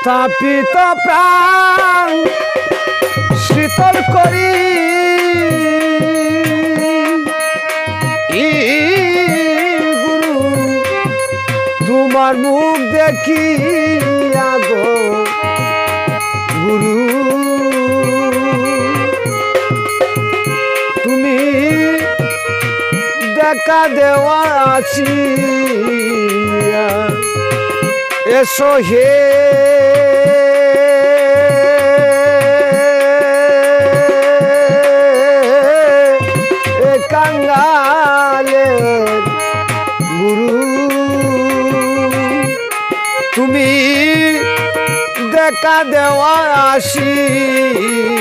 স্থাপিত প্রাণ শীতল করি। গুরু, তোমার মুখ দেখি গো। গুরু, তুমি দেখা দেওয়া আছি। এসো হে দেখা দেওয়া আসিয়া।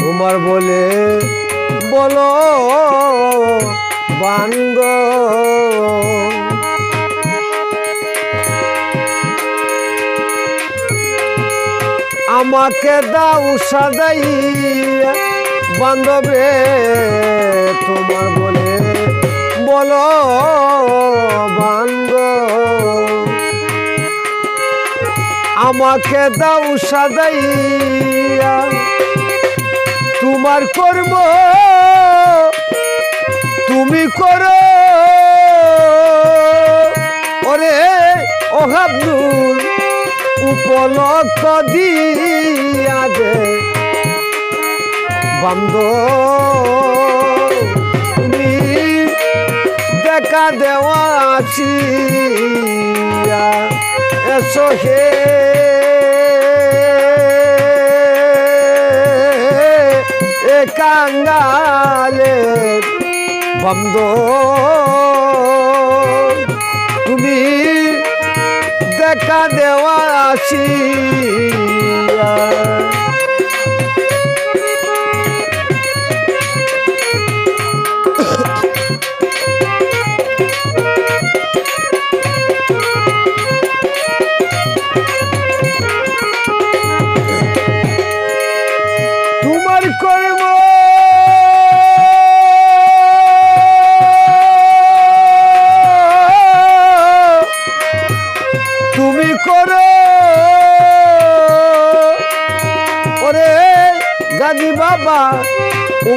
তোমার বলে বলো বানগ। আমাকে দাও সাদাই বান্ধব তোমার বলে বলো বানগ আমাকে দাও সাদাইয়া তোমার কর্ম তুমি করো। উপলক্ষ দিয়া দে বন্ধ। দেখা দেওয়া আছি এসো হে। কাঙ্গালে বন্ধ। দেওয়া আছি।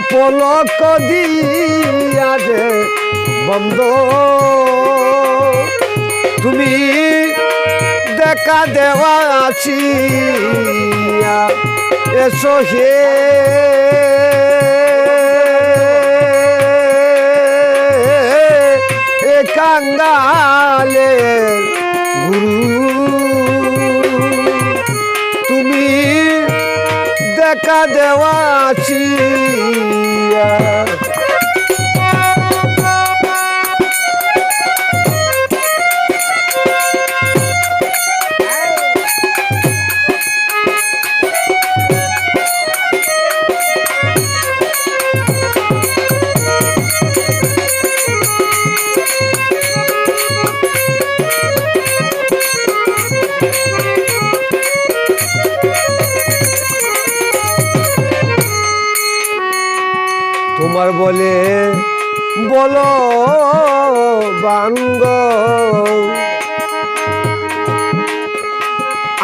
উপলক্ষ দিয়া যে বন্ধ। তুমি দেখা দেওয়া আছি এসো হে। কাঙ্গালে গুরু। তুমি দেখা দেওয়া আছি তোমার বলে, বলো বাঙ্গ।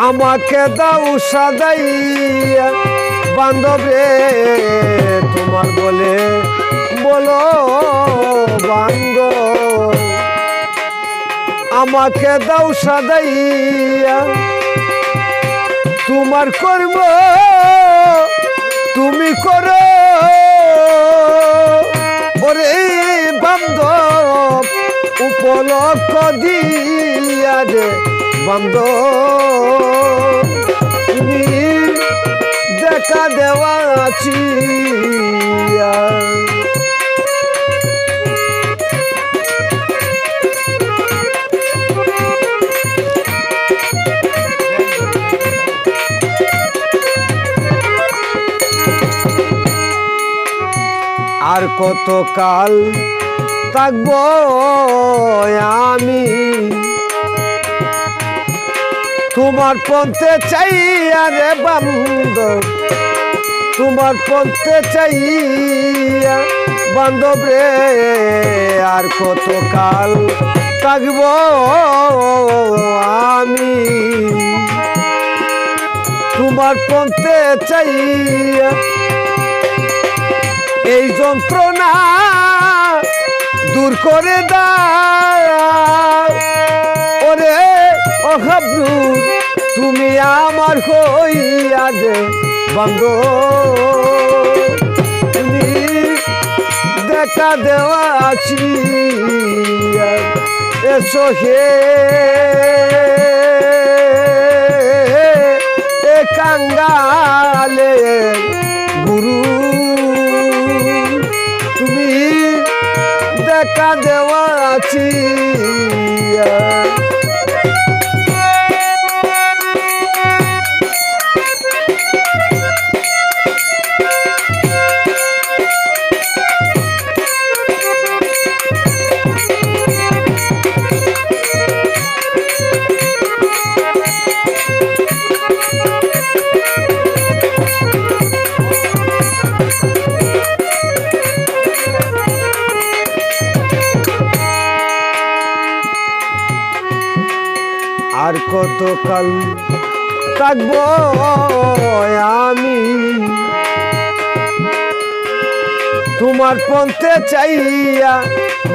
আমাকে দাও সাদাইয়া বান্ধবে, তোমার বলে, বলো বাঙ্গ। আমাকে দাও সাদাইয়া তোমার কর্ম তুমি করো। ওরে বান্ধব উপলক্ষ দিয়া রে বান্ধব তুমি দেখা দেওয়া আছি আর কত কাল থাকব আমি? তোমার পন্থে চাই আরে বান্ধব, তোমার পন্থে চাই বান্ধব রে। আর কত কাল থাকব আমি? তোমার পন্থে চাই এই যন্ত্রণা দূর করে দাও। ওরে অহাবনুর তুমি আমার হইয়া যে বন্ধ। তুমি দেখা দেওয়া আছি এসো হে। কতকাল থাকব আমি। তোমার পন্থে চাইয়া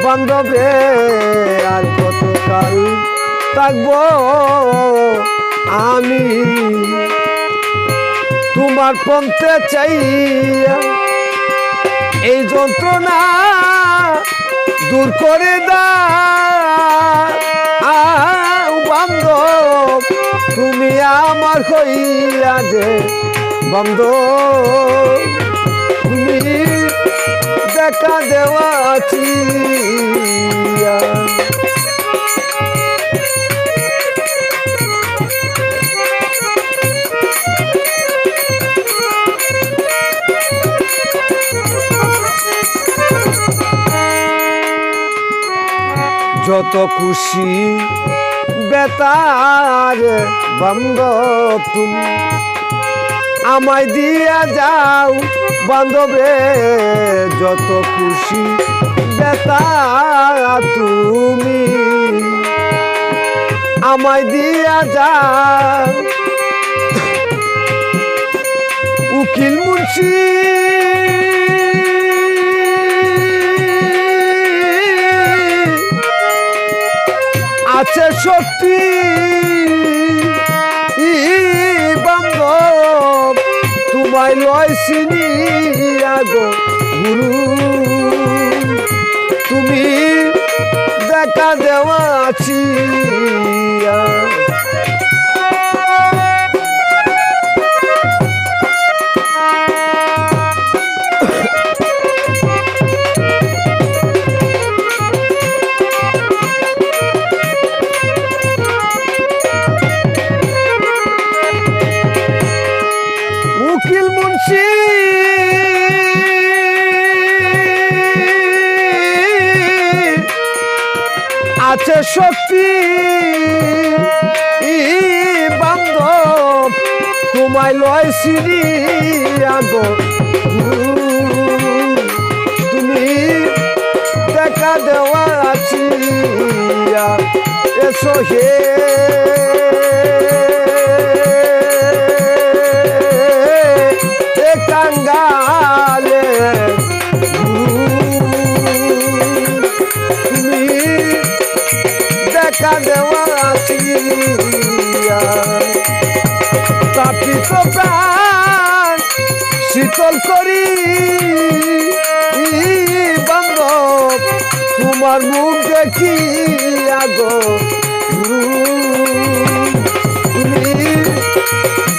বান্ধবে আর কতকাল থাকব আমি। তোমার পন্থে চাইয়া এই যন্ত্রণা দূর করে দাও, বান্ধব। আমার হইয়া যে বান্ধব তুমি দেখা দেওয়া যত খুশি বেতার বান্ধব তুমি। আমায় দিয়া যাও বান্ধবে, যত খুশি বেতার তুমি। আমায় দিয়া যাও। উকিল মুন্সি। শক্তি ই বান্ধব তোমায় লয় চিনি আগো গুরু। তুমি দেখা দেওয়া আছি উকিল মুন্সি। আছে শক্তি বান্ধব তোমায় লয় সিঁড়ি আগো তুমি দেখা দেওয়া আছি এসো হে। দেখা দেওয়া আছি তাপিত প্রাণ শীতল করি। বান্ধব তোমার মুখ দেখি আগো।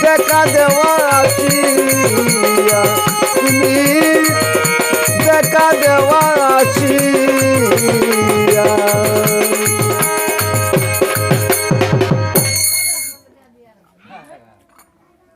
দেখা দেওয়া